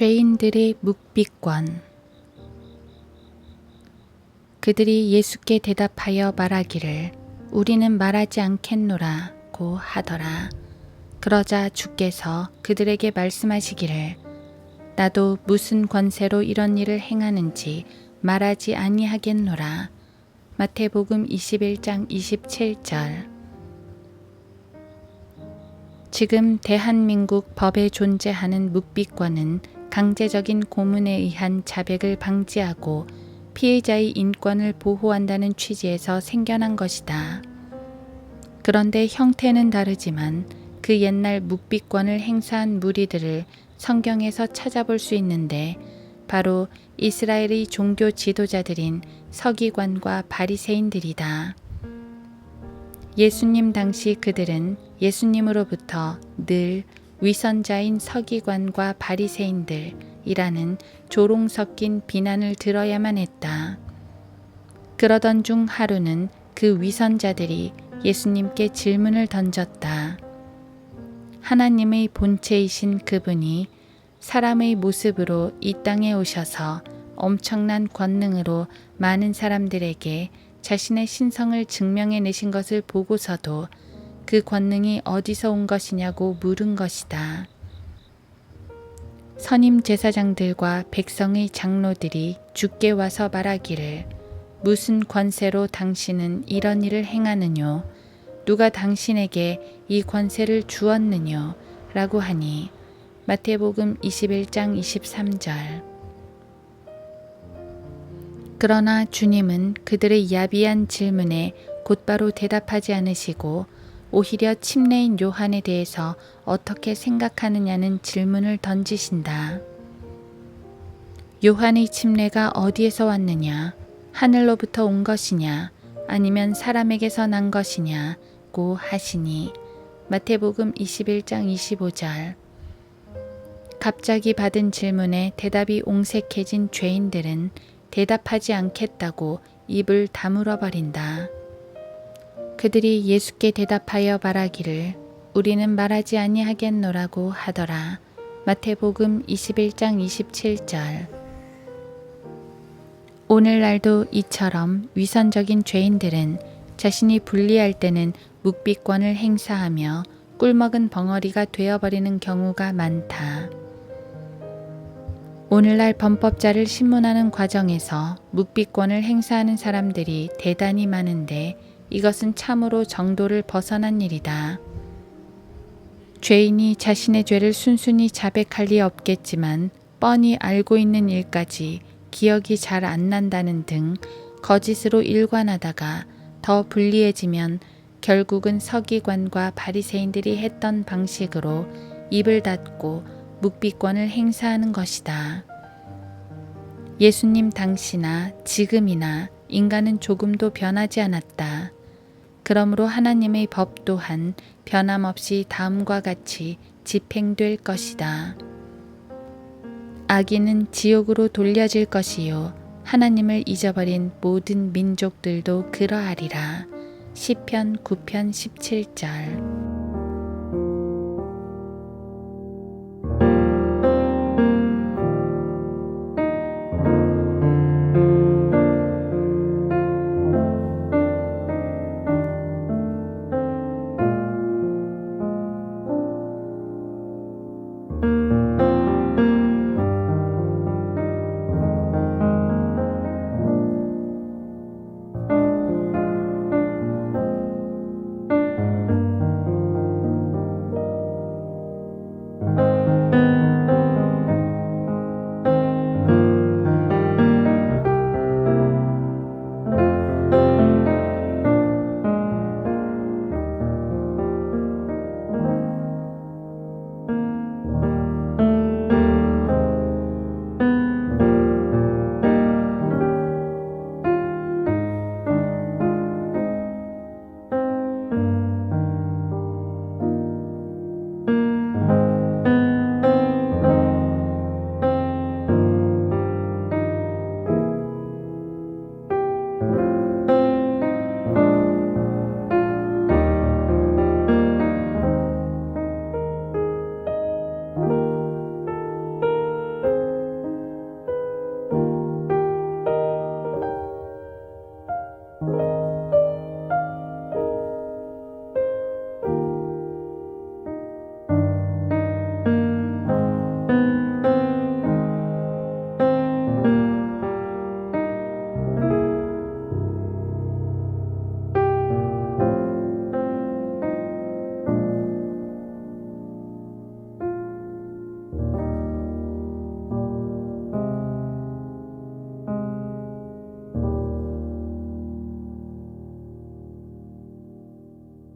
죄인들의 묵비권 그들이 예수께 대답하여 말하기를 우리는 말하지 않겠노라고 하더라. 그러자 주께서 그들에게 말씀하시기를 나도 무슨 권세로 이런 일을 행하는지 말하지 아니하겠노라. 마태복음 21장 27절 지금 대한민국 법에 존재하는 묵비권은 강제적인 고문에 의한 자백을 방지하고 피해자의 인권을 보호한다는 취지에서 생겨난 것이다. 그런데 형태는 다르지만 그 옛날 묵비권을 행사한 무리들을 성경에서 찾아볼 수 있는데 바로 이스라엘의 종교 지도자들인 서기관과 바리새인들이다. 예수님 당시 그들은 예수님으로부터 늘 위선자인 서기관과 바리새인들이라는 조롱 섞인 비난을 들어야만 했다. 그러던 중 하루는 그 위선자들이 예수님께 질문을 던졌다. 하나님의 본체이신 그분이 사람의 모습으로 이 땅에 오셔서 엄청난 권능으로 많은 사람들에게 자신의 신성을 증명해 내신 것을 보고서도 그 권능이 어디서 온 것이냐고 물은 것이다. 선임 제사장들과 백성의 장로들이 주께 와서 말하기를 무슨 권세로 당신은 이런 일을 행하느뇨? 누가 당신에게 이 권세를 주었느뇨? 라고 하니 마태복음 21장 23절 그러나 주님은 그들의 야비한 질문에 곧바로 대답하지 않으시고 오히려 침례인 요한에 대해서 어떻게 생각하느냐는 질문을 던지신다. 요한의 침례가 어디에서 왔느냐? 하늘로부터 온 것이냐? 아니면 사람에게서 난 것이냐고 하시니 마태복음 21장 25절 갑자기 받은 질문에 대답이 옹색해진 죄인들은 대답하지 않겠다고 입을 다물어 버린다. 그들이 예수께 대답하여 말하기를 우리는 말하지 아니하겠노라고 하더라. 마태복음 21장 27절 오늘날도 이처럼 위선적인 죄인들은 자신이 불리할 때는 묵비권을 행사하며 꿀먹은 벙어리가 되어버리는 경우가 많다. 오늘날 범법자를 신문하는 과정에서 묵비권을 행사하는 사람들이 대단히 많은데 이것은 참으로 정도를 벗어난 일이다. 죄인이 자신의 죄를 순순히 자백할 리 없겠지만 뻔히 알고 있는 일까지 기억이 잘 안 난다는 등 거짓으로 일관하다가 더 불리해지면 결국은 서기관과 바리새인들이 했던 방식으로 입을 닫고 묵비권을 행사하는 것이다. 예수님 당시나 지금이나 인간은 조금도 변하지 않았다. 그러므로 하나님의 법 또한 변함없이 다음과 같이 집행될 것이다. 악인은 지옥으로 돌려질 것이요 하나님을 잊어버린 모든 민족들도 그러하리라. 시편 9편 17절